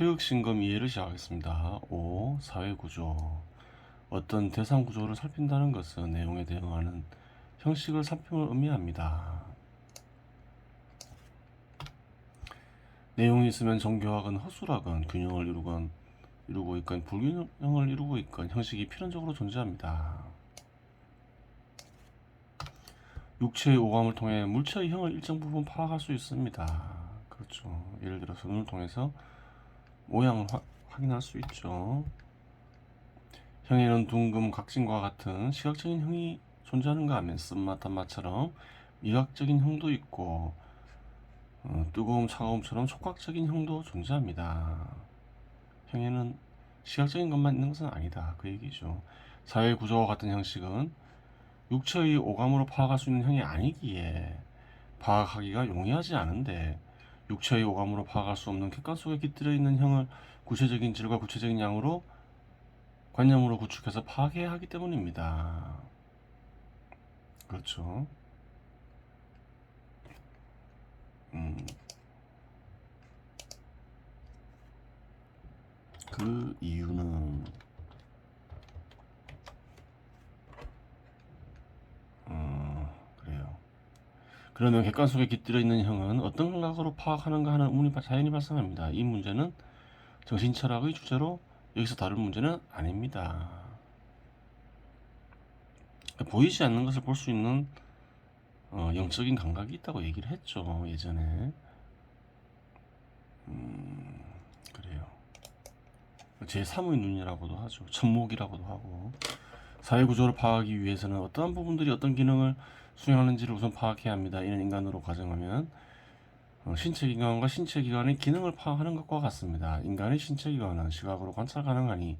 태극신검 이해를 시작하겠습니다. 5. 사회구조 어떤 대상구조를 살핀다는 것은 내용에 대응하는 형식을 살핌을 의미합니다. 내용이 있으면 정교하건 허술하건 균형을 이루건 이루고 있건 불균형을 이루고 있건 형식이 필연적으로 존재합니다. 육체의 오감을 통해 물체의 형을 일정 부분 파악할 수 있습니다. 그렇죠. 예를 들어서 눈을 통해서 모양을 화- 확인할 수 있죠. 형에는 둥금, 각진과 같은 시각적인 형이 존재하는가 하면 쓴맛, 단맛처럼 미각적인 형도 있고 어, 뜨거움, 차가움처럼 촉각적인 형도 존재합니다. 형에는 시각적인 것만 있는 것은 아니다. 그 얘기죠. 사회 구조와 같은 형식은 육체의 오감으로 파악할 수 있는 형이 아니기에 파악하기가 용이하지 않은데 육체의 오감으로 파악할 수 없는 객관 속에 깃들어 있는 형을 구체적인 질과 구체적인 양으로 관념으로 구축해서 파악해야 하기 때문입니다. 그렇죠. 음. 그 이유는 어, 그래요. 그러면 객관 속에 깃들어 있는 형은 어떤 감각으로 파악하는가 하는 의문이 바- 자연히 발생합니다. 이 문제는 정신철학의 주제로 여기서 다룰 문제는 아닙니다. 보이지 않는 것을 볼 수 있는 어, 영적인 감각이 있다고 얘기를 했죠 예전에. 음, 그래요. 제 3의 눈이라고도 하죠. 천목이라고도 하고. 사회 구조를 파악하기 위해서는 어떠한 부분들이 어떤 기능을 수행하는지를 우선 파악해야 합니다. 이는 인간으로 가정하면 어, 신체 기관과 신체 기관의 기능을 파악하는 것과 같습니다. 인간의 신체 기관은 시각으로 관찰 가능하니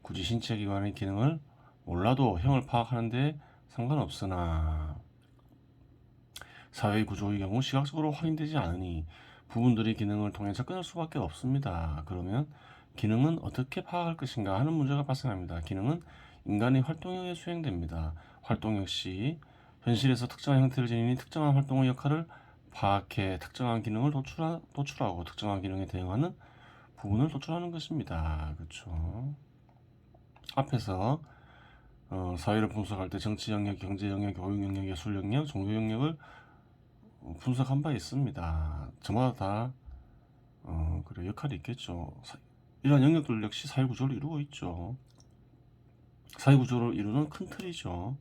굳이 신체 기관의 기능을 몰라도 형을 파악하는데 상관없으나 사회 구조의 경우 시각적으로 확인되지 않으니 부분들의 기능을 통해 접근할 수밖에 없습니다. 그러면 기능은 어떻게 파악할 것인가 하는 문제가 발생합니다. 기능은 인간의 활동에 수행됩니다. 활동 역시 현실에서 특정한 형태를 지니니 특정한 활동의 역할을 파악해 특정한 기능을 도출하, 도출하고 특정한 기능에 대응하는 부분을 도출하는 것입니다. 그렇죠. 앞에서 어, 사회를 분석할 때 정치 영역, 경제 영역, 교육 영역, 예술 영역, 종교 영역을 어, 분석한 바 있습니다. 저마다 다 어, 그래 역할이 있겠죠. 사- 이러한 영역들 역시 사회 구조를 이루고 있죠. 사회 구조를 이루는 큰 틀이죠.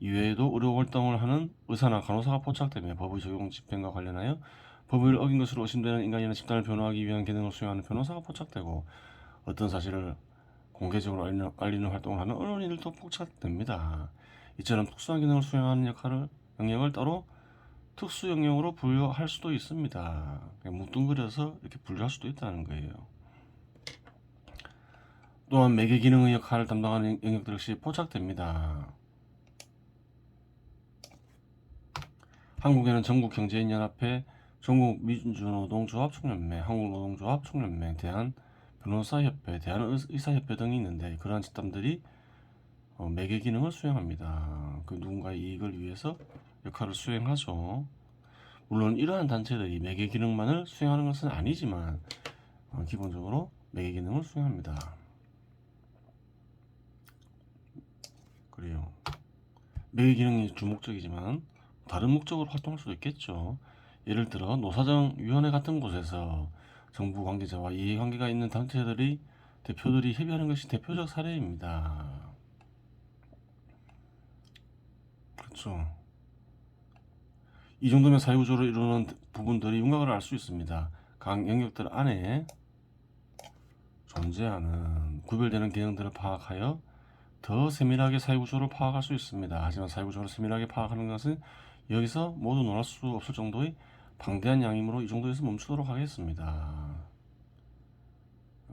이외에도 의료 활동을 하는 의사나 간호사가 포착되며 법의 적용 집행과 관련하여 법을 어긴 것으로 의심되는 인간이나 집단을 변호하기 위한 기능을 수행하는 변호사가 포착되고 어떤 사실을 공개적으로 알리는, 알리는 활동을 하는 언론인들도 포착됩니다. 이처럼 특수한 기능을 수행하는 역할을 영역을 따로 특수 영역으로 분류할 수도 있습니다. 그냥 뭉뚱그려서 이렇게 분류할 수도 있다는 거예요. 또한 매개 기능의 역할을 담당하는 영역들 역시 포착됩니다. 한국에는 전국경제인연합회, 전국민주노동조합 총연맹, 한국노동조합 총연맹, 대한 변호사협회, 대한의사협회 등이 있는데 그러한 집단들이 어, 매개 기능을 수행합니다. 그 누군가의 이익을 위해서 역할을 수행하죠. 물론 이러한 단체들이 매개 기능만을 수행하는 것은 아니지만 어, 기본적으로 매개 기능을 수행합니다. 그래요. 매개 기능이 주 목적이지만 다른 목적으로 활동할 수도 있겠죠. 예를 들어 노사정위원회 같은 곳에서 정부 관계자와 이해관계가 있는 단체들이 대표들이 협의하는 것이 대표적 사례입니다. 그렇죠. 이 정도면 사회구조를 이루는 부분들이 윤곽을 알 수 있습니다. 각 영역들 안에 존재하는 구별되는 기능들을 파악하여 더 세밀하게 사회구조를 파악할 수 있습니다. 하지만 사회구조를 세밀하게 파악하는 것은 여기서 모두 논할 수 없을 정도의 방대한 양이므로 이 정도에서 멈추도록 하겠습니다.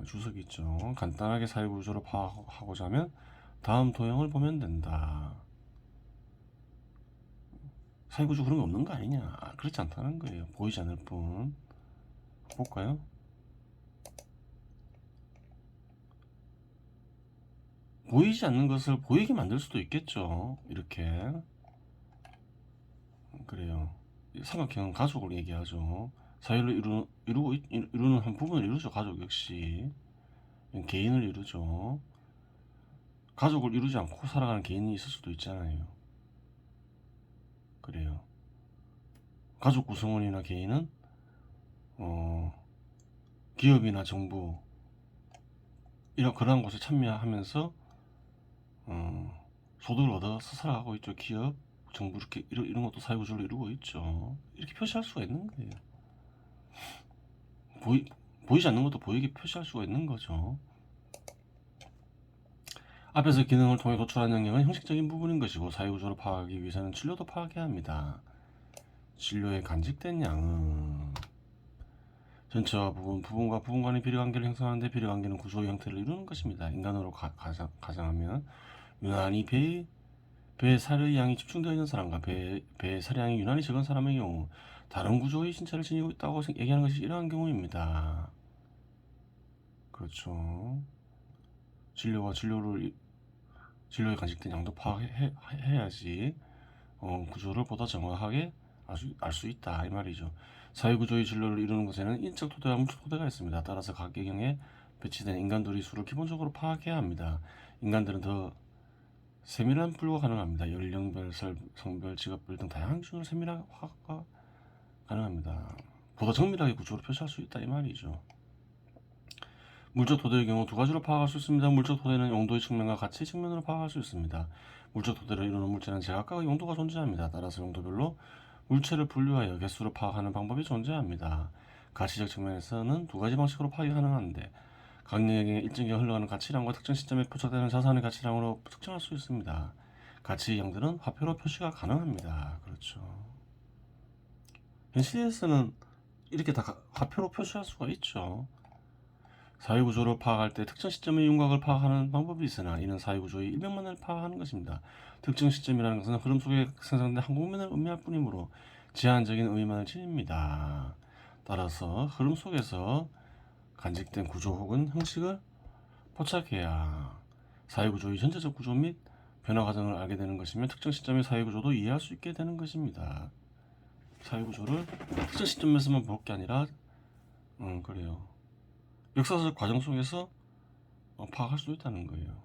주석이 있죠. 간단하게 사회구조를 파악하고자 하면 다음 도형을 보면 된다. 사회구조 그런 거 없는 거 아니냐? 아, 그렇지 않다는 거예요. 보이지 않을 뿐. 볼까요? 보이지 않는 것을 보이게 만들 수도 있겠죠. 이렇게. 그래요. 삼각형 가속을 얘기하죠. 사회를 이루, 이루고 있- 이루는 한 부분을 이루죠. 가족 역시 개인을 이루죠. 가족을 이루지 않고 살아가는 개인이 있을 수도 있잖아요. 그래요. 가족 구성원이나 개인은 어, 기업이나 정부 이런 그러한 곳에 참여하면서 어, 소득을 얻어서 살아가고 있죠. 기업, 정부 이렇게 이런, 이런 것도 사회구조를 이루고 있죠. 이렇게 표시할 수가 있는 거예요. 보이, 보이지 않는 것도 보이게 표시할 수가 있는 거죠. 앞에서 기능을 통해 도출한 영역은 형식적인 부분인 것이고 사회구조를 파악하기 위해서는 진료도 파악해야 합니다. 진료의 간직된 양은 전체와 부분, 부분과 부분 간의 비례관계를 형성하는데 비례관계는 구조의 형태를 이루는 것입니다. 인간으로 가, 가장, 가정하면 유난히 배, 배의 살의 양이 집중되어 있는 사람과 배, 배의 양이 유난히 적은 사람의 경우 다른 구조의 신체를 지니고 있다고 생- 얘기하는 것이 이러한 경우입니다. 그렇죠. 진료와 진료를 이- 진료에 간직된 양도 파악해야지 어, 구조를 보다 정확하게 알 수 있다 이 말이죠. 사회구조의 진료를 이루는 것에는 인적 토대와 물적 토대가 있습니다. 따라서 각 경에 배치된 인간들의 수를 기본적으로 파악해야 합니다. 인간들은 더 세밀한 분류가 가능합니다. 연령별, 설- 성별, 직업별 등 다양한 기준으로 파악가 가능합니다. 보다 정밀하게 구조를 표시할 수 있다 이 말이죠. 물적 토대의 경우 두 가지로 파악할 수 있습니다. 물적 토대는 용도의 측면과 가치 측면으로 파악할 수 있습니다. 물적 토대를 이루는 물체는 제각각의 용도가 존재합니다. 따라서 용도별로 물체를 분류하여 개수를 파악하는 방법이 존재합니다. 가치적 측면에서는 두 가지 방식으로 파악이 가능한데 각 영역에 일정 기간 흘러가는 가치량과 특정 시점에 포착되는 자산의 가치량으로 측정할 수 있습니다. 가치 양들은 화표로 표시가 가능합니다. 그렇죠. 현실에서는 이렇게 다 가- 화표로 표시할 수가 있죠. 사회구조를 파악할 때 특정 시점의 윤곽을 파악하는 방법이 있으나 이는 사회구조의 일면만을 파악하는 것입니다. 특정 시점이라는 것은 흐름 속에 생성된 한 국면을 의미할 뿐이므로 제한적인 의미만을 지닙니다. 따라서 흐름 속에서 간직된 구조 혹은 형식을 포착해야 사회구조의 전체적 구조 및 변화 과정을 알게 되는 것이며 특정 시점의 사회구조도 이해할 수 있게 되는 것입니다. 사회구조를 특정 시점에서만 볼 게 아니라 음 그래요. 역사적 과정 속에서 어, 파악할 수 있다는 거예요.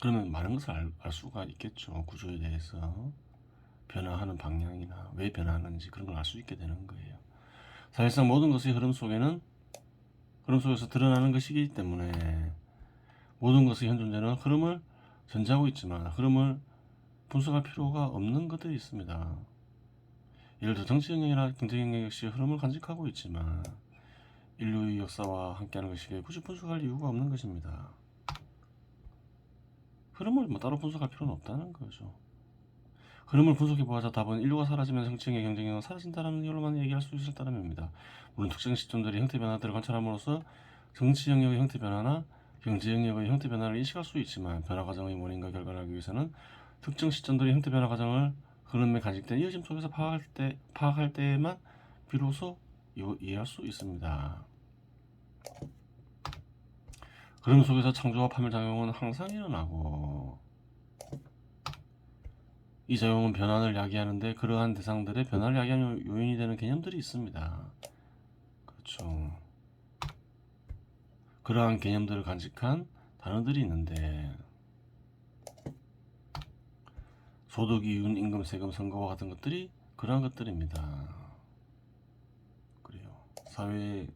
그러면 많은 것을 알, 알 수가 있겠죠. 구조에 대해서 변화하는 방향이나 왜 변화하는지 그런 걸 알 수 있게 되는 거예요. 사실상 모든 것의 흐름 속에는 흐름 속에서 드러나는 것이기 때문에 모든 것의 현 존재는 흐름을 전제하고 있지만 흐름을 분석할 필요가 없는 것들이 있습니다. 예를 들어 정치 영역이나 경제 영역 역시 흐름을 간직하고 있지만 인류의 역사와 함께하는 것이기에 굳이 분석할 이유가 없는 것입니다. 흐름을 뭐 따로 분석할 필요는 없다는 거죠. 흐름을 분석해 보아자 답은 인류가 사라지면 정치행의 경쟁력은 사라진다는 이유로만 얘기할 수 있을 따름입니다. 물론 특정 시점들의 형태 변화들을 관찰함으로써 정치 영역의 형태 변화나 경제 영역의 형태 변화를 인식할 수 있지만 변화 과정의 원인과 결과를 알기 위해서는 특정 시점들의 형태 변화 과정을 흐름에 간직된 이어짐 속에서 파악할 때 파악할 때에만 비로소 이- 이해할 수 있습니다. 흐름 속에서 창조와 파멸 작용은 항상 일어나고 이 작용은 변화를 야기하는데 그러한 대상들의 변화를 야기하는 요인이 되는 개념들이 있습니다. 그렇죠. 그러한 개념들을 간직한 단어들이 있는데 소득, 이윤, 임금, 세금, 선거와 같은 것들이 그러한 것들입니다. 그래요. 사회의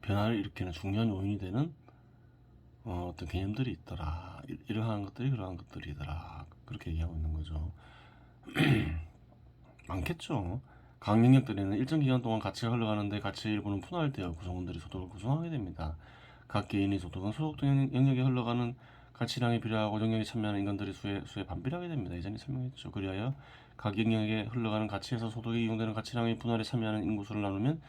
변화를 일으키는 중요한 요인이 되는 어, 떤 개념들이 있더라. 이- 이러한 것들이 그러한 것들이더라. 그렇게 얘기하고 있는 거죠. 많겠죠. 각 영역들에는 일정 기간 동안 가치가 흘러가는데 가치의 일부는 분할 되어 구성원들이 소득을 구성하게 됩니다. 각 개인의 소득은 소득 영- 영역에 흘러가는 가치량에 비례하고 영역에 참여하는 인간들의 수에, 수에 반비례하게 됩니다. 예전에 설명했죠. 그리하여 각 영역에 흘러가는 가치에서 소득이 이용되는 가치량의 분할에 참여하는 인구수를 나누면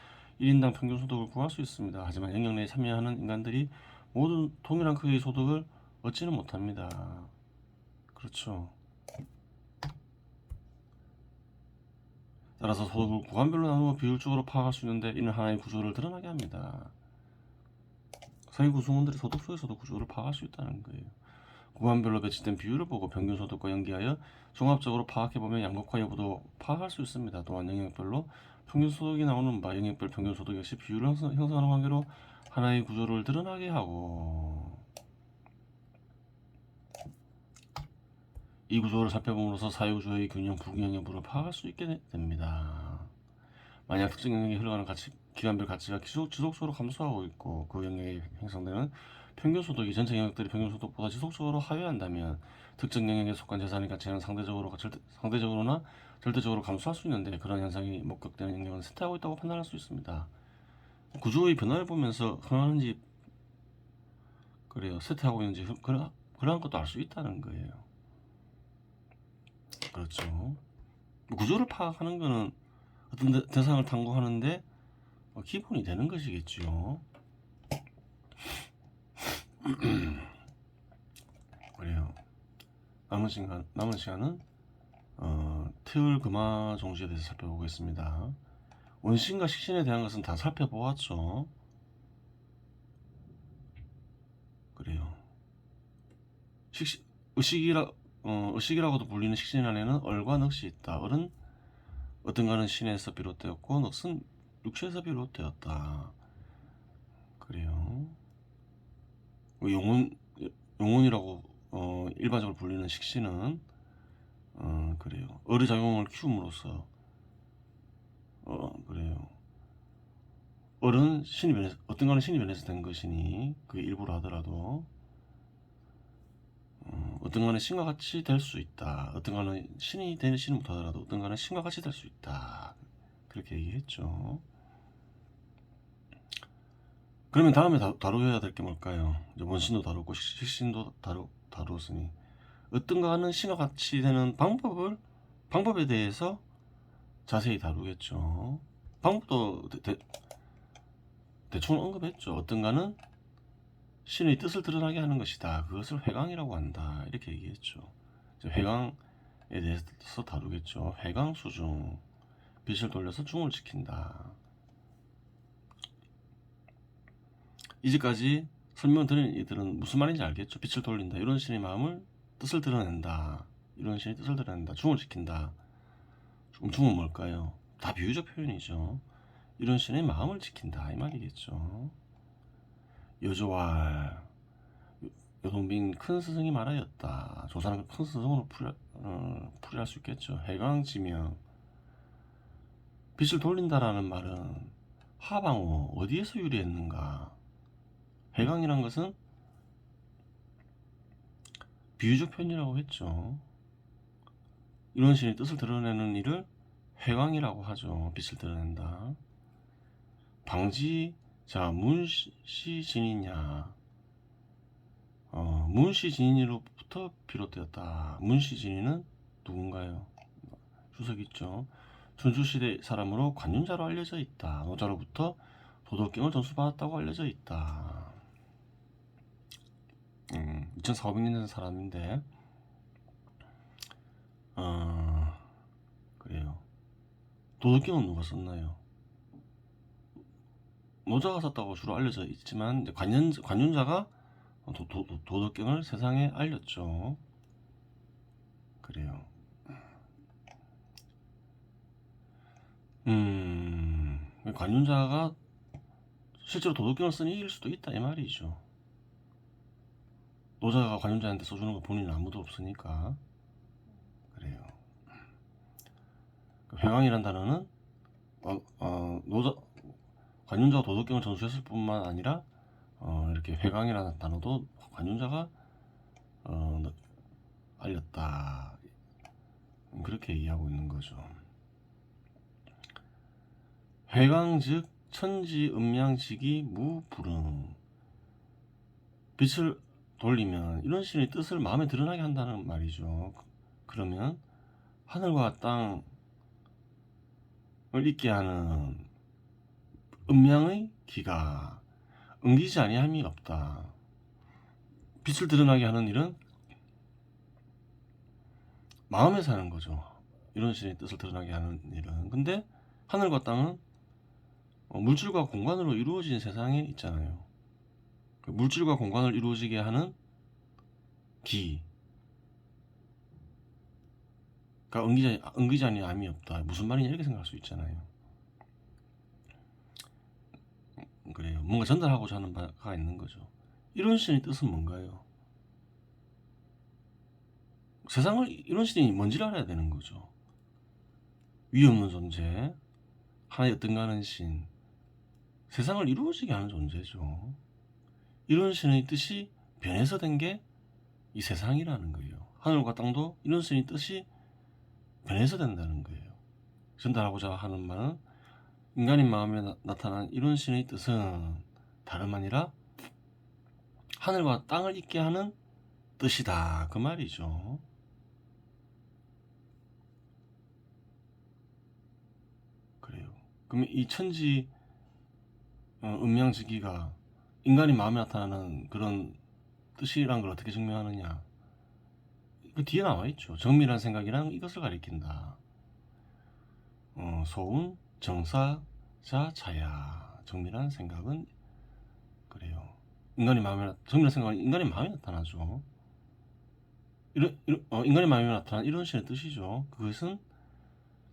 1인당 평균 소득을 구할 수 있습니다. 하지만 영역 내에 참여하는 인간들이 모두 동일한 크기의 소득을 얻지는 못합니다. 그렇죠. 따라서 소득을 구간별로 나누어 비율적으로 파악할 수 있는데 이는 하나의 구조를 드러나게 합니다. 사회 구성원들이 소득 속에서도 구조를 파악할 수 있다는 거예요. 구간별로 배치된 비율을 보고 평균 소득과 연계하여 종합적으로 파악해 보면 양극화 여부도 파악할 수 있습니다. 또한 영역별로 평균 소득이 나오는 바 영역별 평균 소득 역시 비율을 형성- 형성하는 관계로 하나의 구조를 드러나게 하고 이 구조를 살펴봄으로써 사회구조의 균형 불균형 여부를 파악할 수 있게 되- 됩니다. 만약 특정 영역에 흘러가는 가치, 기간별 가치가 지속, 지속적으로 감소하고 있고 그 영역에 형성되는 평균 소득이 전체 영역들이 평균 소득보다 지속적으로 하회한다면 특정 영역에 속한 재산의 가치는 상대적으로 절대, 상대적으로나 절대적으로 감소할 수 있는데 그런 현상이 목격되는 영역은 쇠퇴하고 있다고 판단할 수 있습니다. 구조의 변화를 보면서 흥하는지 그래요 쇠퇴하고 있는지 흥- 그러, 그러한 것도 알 수 있다는 거예요. 그렇죠. 구조를 파악하는 거는 어떤 대, 대상을 탐구하는데 어, 기본이 되는 것이겠죠. 그래요. 남은 시간 남은 시간은 어, 태울 금화 종지에 대해서 살펴보겠습니다. 원신과 식신에 대한 것은 다 살펴보았죠. 그래요. 식신 의식이라 어, 의식이라고도 불리는 식신 안에는 얼과 넋이 있다. 얼은 어떤가는 신에서 비롯되었고 넋은 육체에서 비롯되었다. 그래요. 그 용혼 용혼이라고 어, 일반적으로 불리는 식신은 어, 그래요. 어의 작용을 키움으로써 어 그래요. 얼은 신이 변해서 어떤가는 신이 변해서 된 것이니 그게 일부러 하더라도 어, 어떤가는 신과 같이 될 수 있다. 어떤가는 신이 되는 신은 못하더라도 어떤가는 신과 같이 될 수 있다. 그렇게 얘기했죠. 그러면 다음에 다, 다루어야 될 게 뭘까요? 이제 원신도 다루고 식- 식신도 다루 다루었으니 어떤가는 신과 같이 되는 방법을 방법에 대해서 자세히 다루겠죠. 방법도 대, 대, 대충 언급했죠. 어떤가는 신의 뜻을 드러나게 하는 것이다. 그것을 회강이라고 한다. 이렇게 얘기했죠. 회강에 대해서 다루겠죠. 회강 수중 빛을 돌려서 중을 지킨다. 이제까지 설명 드린 이들은 무슨 말인지 알겠죠. 빛을 돌린다. 이런 신의 마음을 뜻을 드러낸다. 이런 신의 뜻을 드러낸다. 중을 지킨다. 중- 중은 뭘까요? 다 비유적 표현이죠. 이런 신의 마음을 지킨다. 이 말이겠죠. 여조왈 여동빈 큰 스승이 말하였다. 조사는 큰 스승으로 풀이, 어, 풀이할 수 있겠죠. 해강지명 빛을 돌린다라는 말은 하방호 어디에서 유래했는가? 해강이란 것은 비유적 표현이라고 했죠. 이런 신의 뜻을 드러내는 일을 회광이라고 하죠. 빛을 드러낸다. 방지 자 문시진이냐 어, 문시진이로부터 비롯되었다. 문시진이는 누군가요? 주석 있죠. 전주시대 사람으로 관윤자로 알려져 있다. 노자로부터 도덕경을 전수받았다고 알려져 있다. 음, 2400년 된 사람인데, 어, 그래요. 도덕경은 누가 썼나요? 노자가 썼다고 주로 알려져 있지만, 관연, 관윤자가 도, 도, 도- 도덕경을 세상에 알렸죠. 그래요. 음, 관윤자가 실제로 도덕경을 쓴 이일 수도 있다 이 말이죠. 노자가 관윤자한테 써주는 거 본인은 아무도 없으니까 그래요. 그 회광이란 단어는 어, 어, 노자 관윤자가 도덕경을 전수했을 뿐만 아니라 어, 이렇게 회광이라는 단어도 관윤자가 어, 너- 알렸다 그렇게 이해하고 있는 거죠. 회광 즉 천지 음양지기 무불응 빛을 돌리면 이런 신의 뜻을 마음에 드러나게 한다는 말이죠. 그러면 하늘과 땅을 있게 하는 음양의 기가 응기지 아니함이 없다. 빛을 드러나게 하는 일은 마음에서 하는 거죠. 이런 신의 뜻을 드러나게 하는 일은. 근데 하늘과 땅은 어, 물질과 공간으로 이루어진 세상에 있잖아요. 그 물질과 공간을 이루어지게 하는 기. 그러니까 응기자, 응기자니 암이 없다. 무슨 말이냐 이렇게 생각할 수 있잖아요. 그래요. 뭔가 전달하고자 하는 바가 있는 거죠. 이런 신의 뜻은 뭔가요? 세상을 이런 신이 뭔지를 알아야 되는 거죠. 위 없는 존재, 하나의 어떤가는 신, 세상을 이루어지게 하는 존재죠. 이런 신의 뜻이 변해서 된 게 이 세상이라는 거예요. 하늘과 땅도 이런 신의 뜻이 변해서 된다는 거예요. 전달하고자 하는 말은 인간의 마음에 나, 나타난 이런 신의 뜻은 다름 아니라 하늘과 땅을 잇게 하는 뜻이다. 그 말이죠. 그래요. 그러면 이 천지 어, 음양지기가 인간의 마음에 나타나는 그런 뜻이란 걸 어떻게 증명하느냐? 그 뒤에 나와 있죠. 정밀한 생각이란 이것을 가리킨다. 어, 소운, 정사, 자, 자야. 정밀한 생각은 그래요. 인간의 마음에 나- 정밀한 생각은 인간의 마음에 나타나죠. 이런, 이런 어, 인간의 마음에 나타난 이런 식의 뜻이죠. 그것은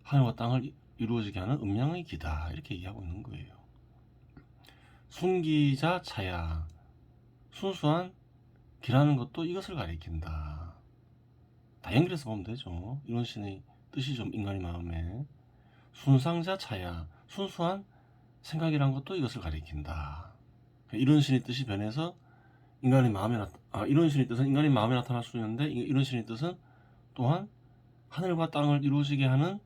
하늘과 땅을 이- 이루어지게 하는 음양의 기다 이렇게 얘기하고 있는 거예요. 순기자 차야 순수한 기라는 것도 이것을 가리킨다. 다 연결해서 보면 되죠. 이런 신의 뜻이 좀 인간의 마음에 순상자 차야 순수한 생각이란 것도 이것을 가리킨다. 이런 신의 뜻이 변해서 인간의 마음에 나 아, 이런 신의 뜻은 인간의 마음에 나타날 수 있는데 이- 이런 신의 뜻은 또한 하늘과 땅을 이루어지게 하는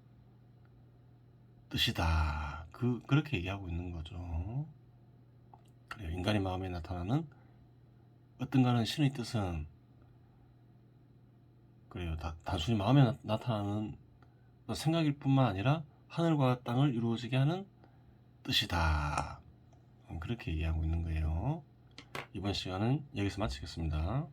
뜻이다. 그 그렇게 얘기하고 있는 거죠. 그래요. 인간의 마음에 나타나는 어떤가는 신의 뜻은 그래요. 다, 단순히 마음에 나, 나타나는 생각일 뿐만 아니라 하늘과 땅을 이루어지게 하는 뜻이다. 음, 그렇게 얘기하고 있는 거예요. 이번 시간은 여기서 마치겠습니다.